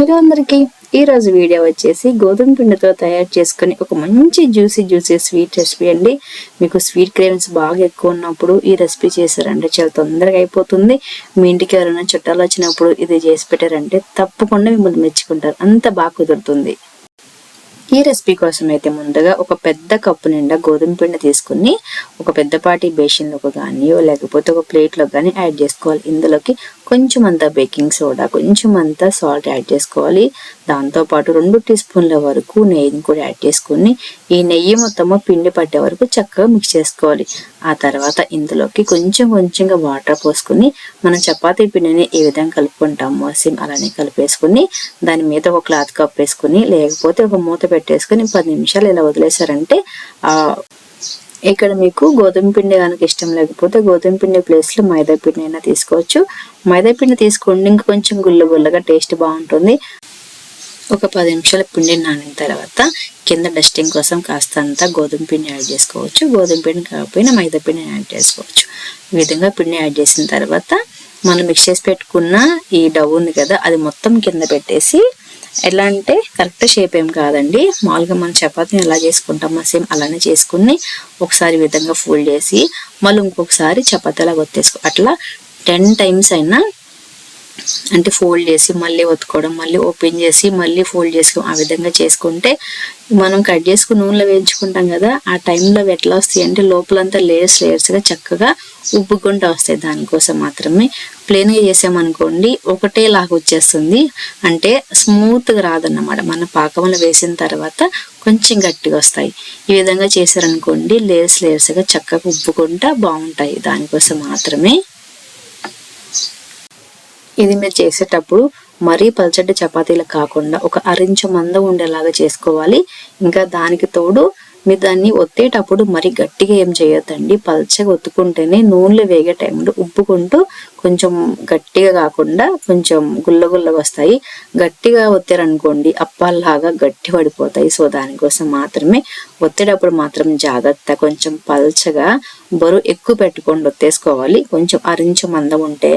Hello అందరికి ఈ రోజు వీడియో వచ్చేసి గోధుమ పిండితో తయారు చేసుకుని ఒక మంచి జ్యూసీ జ్యూసీ స్వీట్ రెసిపీ అండి. మీకు స్వీట్ క్రేమ్స్ బాగా ఎక్కువ ఉన్నప్పుడు ఈ రెసిపీ చేశారంటే చాలా తొందరగా అయిపోతుంది. మీ ఇంటికి ఎవరైనా చుట్టాలు వచ్చినప్పుడు ఇది చేసి పెట్టారంటే తప్పకుండా మిమ్మల్ని మెచ్చుకుంటారు. అంత బాగా కుదురుతుంది. ఈ రెసిపీ కోసం అయితే ముందుగా ఒక పెద్ద కప్పు నిండా గోధుమ పిండి తీసుకుని ఒక పెద్దపాటి బేషన్లోకి కానీ లేకపోతే ఒక ప్లేట్లో కానీ యాడ్ చేసుకోవాలి. ఇందులోకి కొంచెం అంత బేకింగ్ సోడా కొంచెం అంత సాల్ట్ యాడ్ చేసుకోవాలి. దాంతోపాటు రెండు టీ స్పూన్ల వరకు నెయ్యిని కూడా యాడ్ చేసుకుని ఈ నెయ్యి మొత్తము పిండి పట్టే వరకు చక్కగా మిక్స్ చేసుకోవాలి. ఆ తర్వాత ఇందులోకి కొంచెం కొంచెంగా వాటర్ పోసుకుని మనం చపాతీ పిండిని ఏ విధంగా కలుపుకుంటామో సేమ్ అలానే కలిపేసుకుని దాని మీద ఒక క్లాత్ కప్పేసుకుని లేకపోతే ఒక మూత పెట్టేసుకుని పది నిమిషాలు ఇలా వదిలేసారంటే ఆ ఇక్కడ మీకు గోధుమ పిండి కనుక ఇష్టం లేకపోతే గోధుమ పిండి ప్లేస్లో మైదా పిండి అయినా తీసుకోవచ్చు. మైదా పిండి తీసుకోండి ఇంకా కొంచెం గుల్ల గుల్లగా టేస్ట్ బాగుంటుంది. ఒక పది నిమిషాల పిండి నానిన తర్వాత కింద డస్టింగ్ కోసం కాస్త అంతా గోధుమ పిండి యాడ్ చేసుకోవచ్చు. గోధుమ పిండి కాకపోయినా మైదా పిండి యాడ్ చేసుకోవచ్చు. ఈ విధంగా పిండి యాడ్ చేసిన తర్వాత మనం మిక్స్ చేసి పెట్టుకున్న ఈ డవ్ ఉంది కదా అది మొత్తం కింద పెట్టేసి ఎలా అంటే కరెక్ట్ షేప్ ఏం కాదండి. మామూలుగా మనం చపాతీని ఎలా చేసుకుంటామో సేమ్ అలానే చేసుకుని ఒకసారి విధంగా ఫోల్డ్ చేసి మళ్ళీ ఇంకొకసారి చపాతీ అలా కొత్తేసుకో అట్లా టెన్ టైమ్స్ అయినా అంటే ఫోల్డ్ చేసి మళ్ళీ ఒత్తుకోవడం మళ్ళీ ఓపెన్ చేసి మళ్ళీ ఫోల్డ్ చేసుకో ఆ విధంగా చేసుకుంటే మనం కట్ చేసుకుని నూనెలో వేయించుకుంటాం కదా ఆ టైంలో అవి ఎట్లా వస్తాయి అంటే లోపలంతా లేయర్స్ లేయర్స్గా చక్కగా ఉబ్బుకుంటూ వస్తాయి దానికోసం మాత్రమే. ప్లెయిన్గా చేసామనుకోండి ఒకటే లాగా వచ్చేస్తుంది. అంటే స్మూత్గా రాదన్నమాట. మన పాకంలో వేసిన తర్వాత కొంచెం గట్టిగా వస్తాయి. ఈ విధంగా చేశారనుకోండి లేయర్స్ లేయర్స్గా చక్కగా ఉబ్బుకుంటా బాగుంటాయి. దానికోసం మాత్రమే ఇది మీరు చేసేటప్పుడు మరీ పల్చటి చపాతీలు కాకుండా ఒక అరించు మంద ఉండేలాగా చేసుకోవాలి. ఇంకా దానికి తోడు మీరు దాన్ని ఒత్తేటప్పుడు మరి గట్టిగా ఏం చేయొద్దండి. పల్చగా ఒత్తుకుంటేనే నూనెలో వేగే టైంలో ఉప్పుకుంటూ కొంచెం గట్టిగా కాకుండా కొంచెం గుల్లగుల్లగా వస్తాయి. గట్టిగా ఒత్తారనుకోండి అప్పాల్లాగా గట్టి పడిపోతాయి. సో దానికోసం మాత్రమే ఒత్తేటప్పుడు మాత్రం జాగ్రత్త. కొంచెం పల్చగా బరువు ఎక్కువ పెట్టుకొని ఒత్తేసుకోవాలి. కొంచెం అరించు మందం ఉంటే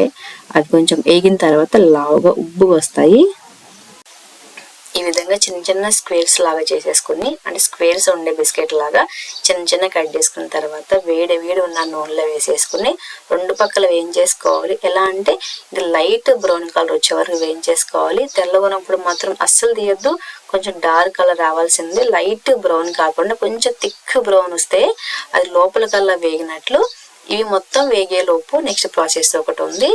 అది కొంచెం వేగిన తర్వాత లావుగా ఉబ్బు వస్తాయి. ఈ విధంగా చిన్న చిన్న స్క్వేర్స్ లాగా చేసేసుకుని అంటే స్క్వేర్స్ ఉండే బిస్కెట్ లాగా చిన్న చిన్న కట్ చేసుకున్న తర్వాత వేడి వేడి ఉన్న నూనెలో వేసేసుకుని రెండు పక్కల వేయించేసుకోవాలి. ఎలా అంటే ఇది లైట్ బ్రౌన్ కలర్ వచ్చే వరకు వేయించేసుకోవాలి. తెల్లగొనప్పుడు మాత్రం అస్సలు తీయద్దు. కొంచెం డార్క్ కలర్ రావాల్సింది. లైట్ బ్రౌన్ కాకుండా కొంచెం థిక్ బ్రౌన్ వస్తే అది లోపల కల్లా వేగినట్లు ఇవి మొత్తం వేగేలోపు నెక్స్ట్ ప్రాసెస్ ఒకటి ఉంది.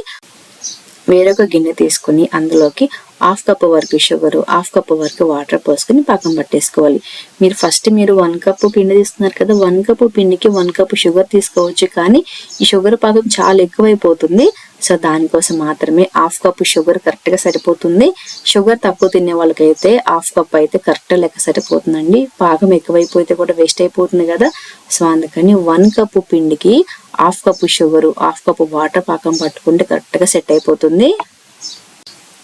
వేరొక గిన్నె తీసుకుని అందులోకి హాఫ్ కప్ వరకు షుగర్ హాఫ్ కప్ వరకు వాటర్ పోసుకుని పాకం పట్టేసుకోవాలి. మీరు ఫస్ట్ మీరు వన్ కప్ పిండి తీసుకున్నారు కదా వన్ కప్ పిండికి వన్ కప్ షుగర్ తీసుకోవచ్చు కానీ ఈ షుగర్ పాకం చాలా ఎక్కువైపోతుంది. సో దానికోసం మాత్రమే హాఫ్ కప్ షుగర్ కరెక్ట్గా సరిపోతుంది. షుగర్ తక్కువ తినే వాళ్ళకైతే హాఫ్ కప్ అయితే కరెక్ట్ లెక్క సరిపోతుందండి. పాకం ఎక్కువైపోతే కూడా వేస్ట్ అయిపోతుంది కదా. సో అందుకని వన్ కప్ పిండికి half cup sugar half cup water పాకం పట్టుకుంటే కరెక్ట్గా సెట్ అయిపోతుంది.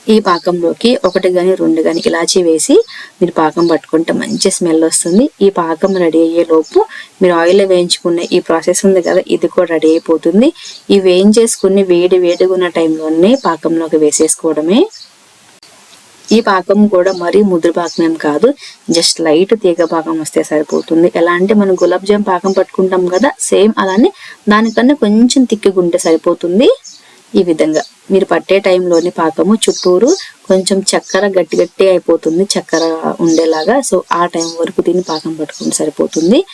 ఈ పాకంలోకి ఒకటి కానీ రెండు కానీ ఇలాచీ వేసి మీరు పాకం పట్టుకుంటే మంచి స్మెల్ వస్తుంది. ఈ పాకం రెడీ అయ్యే లోపు మీరు ఆయిల్లో వేయించుకున్న ఈ ప్రాసెస్ ఉంది కదా ఇది కూడా రెడీ అయిపోతుంది. ఈ వేయించేసుకుని వేడి వేడిగా ఉన్న టైంలోనే పాకంలోకి వేసేసుకోవడమే. ఈ పాకం కూడా మరీ ముద్ర పాకం ఏం కాదు. జస్ట్ లైట్ తీగ పాకం వస్తే సరిపోతుంది. ఎలా అంటే మనం గులాబ్ జామ్ పాకం పట్టుకుంటాం కదా సేమ్ అలానే దానికన్నా కొంచెం తిక్కుగుంటే సరిపోతుంది ఈ విధంగా. మీరు పట్టే టైంలోని పాకము చుట్టూరు కొంచెం చక్కెర గట్టి గట్టి అయిపోతుంది చక్కెర ఉండేలాగా. సో ఆ టైం వరకు దీన్ని పాకం పట్టుకుంటే సరిపోతుంది.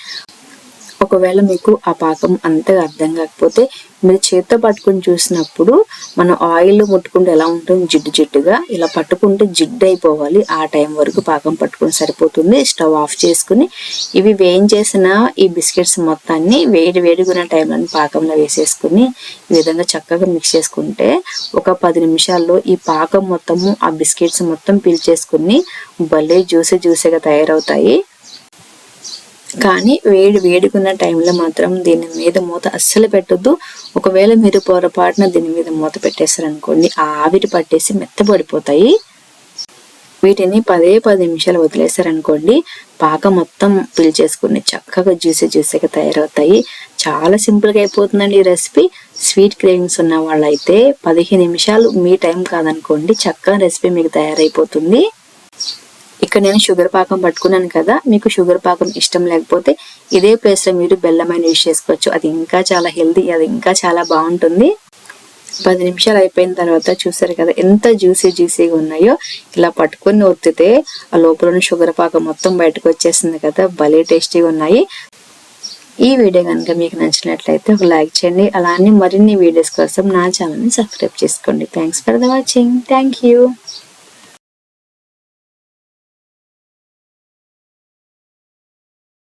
ఒకవేళ మీకు ఆ పాకం అంతగా అర్థం కాకపోతే మీరు చేత్తో పట్టుకుని చూసినప్పుడు మనం ఆయిల్ ముట్టుకుంటే ఎలా ఉంటుంది? జిడ్డు జిడ్డుగా ఇలా పట్టుకుంటే జిడ్డు అయిపోవాలి. ఆ టైం వరకు పాకం పట్టుకుని సరిపోతుంది. స్టవ్ ఆఫ్ చేసుకుని ఇవి వేయించేసిన ఈ బిస్కెట్స్ మొత్తాన్ని వేడి వేడిగా టైంలో పాకంలో వేసేసుకుని ఈ విధంగా చక్కగా మిక్స్ చేసుకుంటే ఒక పది నిమిషాల్లో ఈ పాకం మొత్తము ఆ బిస్కెట్స్ మొత్తం పీల్చేసుకుని భలే జ్యూసీ జ్యూసీగా తయారవుతాయి. కానీ వేడి వేడుకున్న టైంలో మాత్రం దీని మీద మూత అస్సలు పెట్టొద్దు. ఒకవేళ మీరు పొరపాటున దీని మీద మూత పెట్టేశారనుకోండి ఆ ఆవిరి పట్టేసి మెత్తబడిపోతాయి. వీటిని పదే పది నిమిషాలు వదిలేసారనుకోండి పాక మొత్తం పిలిచేసుకుని చక్కగా జ్యూసీ జ్యూసీగా తయారవుతాయి. చాలా సింపుల్గా అయిపోతుందండి ఈ రెసిపీ. స్వీట్ క్రేవింగ్స్ ఉన్న వాళ్ళైతే పదిహేను నిమిషాలు మీ టైం కాదనుకోండి చక్కగా రెసిపీ మీకు తయారైపోతుంది. ఇక్కడ నేను షుగర్ పాకం పట్టుకున్నాను కదా మీకు షుగర్ పాకం ఇష్టం లేకపోతే ఇదే ప్లేస్లో మీరు బెల్లమైన యూజ్ చేసుకోవచ్చు. అది ఇంకా చాలా హెల్దీ అది ఇంకా చాలా బాగుంటుంది. పది నిమిషాలు అయిపోయిన తర్వాత చూసారు కదా ఎంత జ్యూసీ జ్యూసీగా ఉన్నాయో. ఇలా పట్టుకొని ఒత్తితే ఆ లోపల షుగర్ పాకం మొత్తం బయటకు వచ్చేసింది కదా భలే టేస్టీగా ఉన్నాయి. ఈ వీడియో కనుక మీకు నచ్చినట్లయితే ఒక లైక్ చేయండి. అలానే మరిన్ని వీడియోస్ కోసం నా ఛానల్ని సబ్స్క్రైబ్ చేసుకోండి. Thanks for the watching thank you